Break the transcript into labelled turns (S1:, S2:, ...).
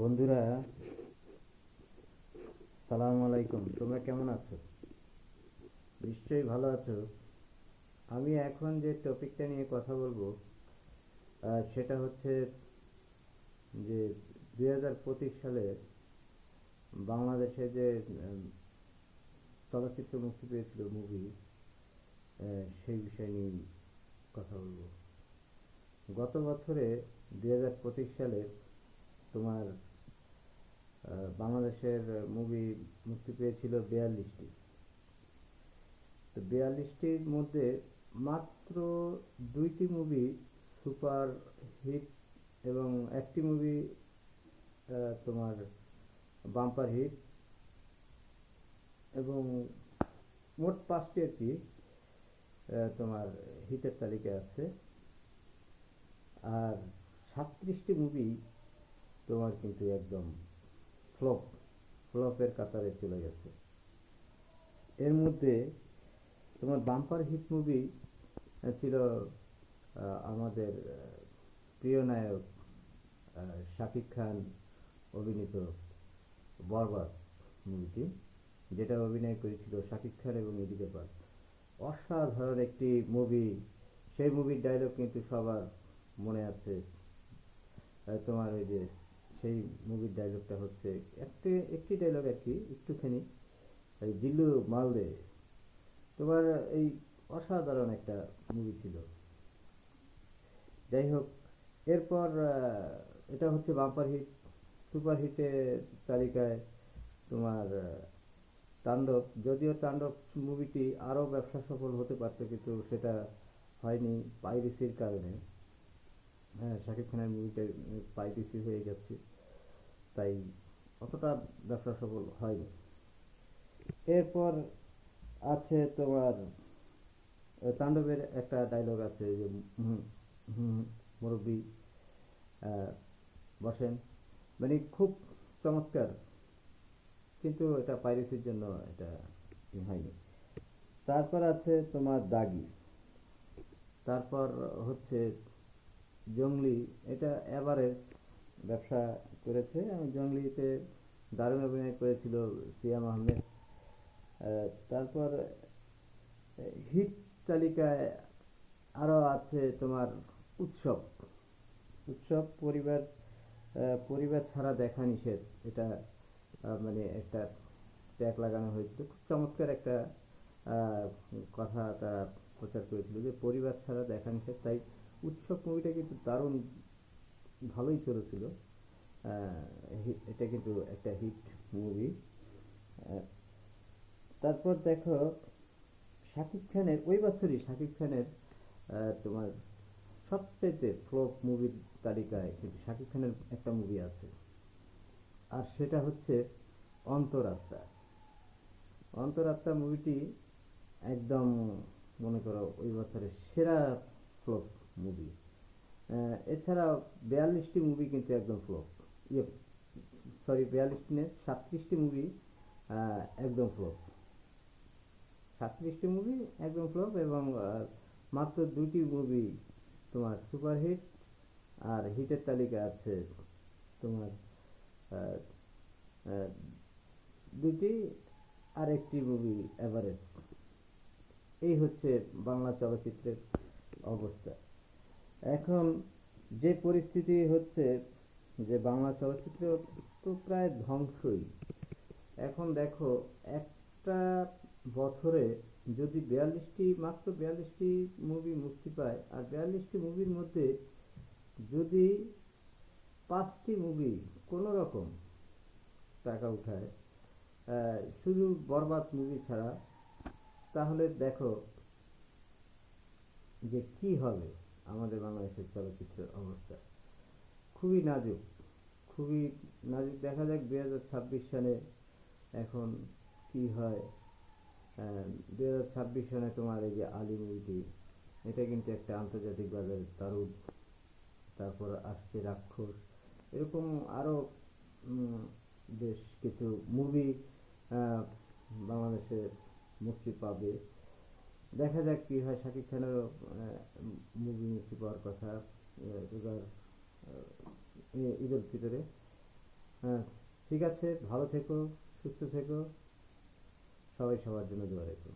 S1: বন্ধুরা, সালাম আলাইকুম। তোমরা কেমন আছো? নিশ্চয়ই ভালো আছো। আমি এখন যে টপিকটা নিয়ে কথা বলব সেটা হচ্ছে যে দুই হাজার পঁচিশ সালে বাংলাদেশে যে চলচ্চিত্র মুক্তি পেয়েছিল মুভি সেই বিষয় নিয়ে কথা বলব। গত বছরে দুই হাজার পঁচিশ সালে তোমার বাংলাদেশের মুভি মুক্তি পেয়েছিল বিয়াল্লিশটি। তো বিয়াল্লিশটির মধ্যে মাত্র দুইটি মুভি সুপার হিট এবং একটি মুভি তোমার বাম্পার হিট এবং মোট পাঁচটি আর কি তোমার হিটের তালিকায় আছে। আর সাতত্রিশটি মুভি তোমার কিন্তু একদম ফ্লপ, ফ্লপের কাতারে চলে গেছে। এর মধ্যে তোমার বাম্পার হিট মুভি ছিল আমাদের প্রিয় নায়ক শাকিব খান অভিনীত বরবাদ মুভিটি, যেটা অভিনয় করেছিল শাকিব খান এবং এদিকে পাল। অসাধারণ একটি মুভি। সেই মুভির ডায়লগ কিন্তু সবার মনে আছে। তোমার ওই যে সেই মুভির ডায়লগটা হচ্ছে। একটি একটি ডায়লগ আর কি, একটুখানি, এই জিল্লু মালদে। তোমার এই অসাধারণ একটা মুভি ছিল। যাই হোক, এরপর এটা হচ্ছে বাম্পার হিট সুপার হিটের তালিকায় তোমার তাণ্ডব। যদিও তাণ্ডব মুভিটি আরও ব্যবসা সফল হতে পারতো কিন্তু সেটা হয়নি পাইরেসির কারণে। শাকিব খানের মুভিটা পাইরেসি হয়ে গেছে। তাই অতটা ব্যবসা সফল হয়নি। এরপর আছে তোমার তাণ্ডবের একটা ডায়লগ আছে যে মুরব্বী বসেন। মানে খুব চমৎকার। কিন্তু এটা পাইরেসির জন্য এটা হয়নি। তারপর আছে তোমার দাগি। তারপর হচ্ছে জঙ্গলি এটা এভারেজ ব্যবসা করেছে। এবং জঙ্গলিতে দারুণ অভিনয় করেছিল সিয়াম আহমেদ। তারপর, হিট তালিকায় আরও আছে তোমার উৎসব। উৎসব, পরিবার পরিবার ছাড়া দেখা নিষেধ। এটা মানে একটা ট্যাগ লাগানো হয়েছিল। খুব চমৎকার একটা কথা তারা প্রচার করেছিল যে পরিবার ছাড়া দেখা নিষেধ। তাই উৎসব মুভিটা কিন্তু দারুণ ভালোই চলেছিল। এটা কিন্তু একটা হিট মুভি তারপর দেখো, শাকিব খানের, ওই বছরই শাকিব খানের তোমার সবচেয়ে ফ্লপ মুভির তালিকায় কিন্তু শাকিব খানের একটা মুভি আছে। আর সেটা হচ্ছে অন্তরাত্মা। অন্তরাত্মা মুভিটি একদম মনে করো ওই বছরের সেরা ফ্লপ মুভি এছাড়া বিয়াল্লিশটি মুভি কিন্তু একদম ফ্লপ ইয়ে সরি বিয়াল্লিশটি নেই সাতত্রিশটি মুভি একদম ফ্লপ সাতত্রিশটি মুভি একদম ফ্লপ এবং মাত্র দুটি মুভি তোমার সুপারহিট আর হিটের তালিকা আছে তোমার দুটি আর একটি মুভি এভারেস্ট এই হচ্ছে বাংলা চলচ্চিত্রের অবস্থা। এখন যে পরিস্থিতি হচ্ছে যে বাংলা চলচ্চিত্র তো প্রায় ধ্বংসই। এখন দেখো, একটা বছরে যদি বিয়াল্লিশটি, মাত্র বিয়াল্লিশটি মুভি মুক্তি পায়, আর বিয়াল্লিশটি মুভির মধ্যে যদি পাঁচটি মুভি কোনো রকম টাকা উঠায় শুধু বরবাদ মুভি ছাড়া, তাহলে দেখো যে কি হবে। আমাদের বাংলাদেশের চলচ্চিত্রের অবস্থা। খুবই নাজুক খুবই নাজুক। দেখা যাক দুই হাজার ছাব্বিশ সালে এখন কি হয়। দুই হাজার ছাব্বিশ সালে তোমার এই যে আলী মুভিটি এটা কিন্তু একটা আন্তর্জাতিক বাজারে দারুণ। তারপর আসছে রাক্ষস। এরকম আরও বেশ কিছু মুভি বাংলাদেশে মুক্তি পাবে। দেখা যাক কি হয়। শাকিব খানেরও মুভি মুক্তি পাওয়ার কথা আহ, এবার আহ, ঈ- ঈদ উল ফিতরে হ্যাঁ ঠিক আছে ভালো থেকো সুস্থ থেকো। সবাই সবার জন্য দোয়া রেখো।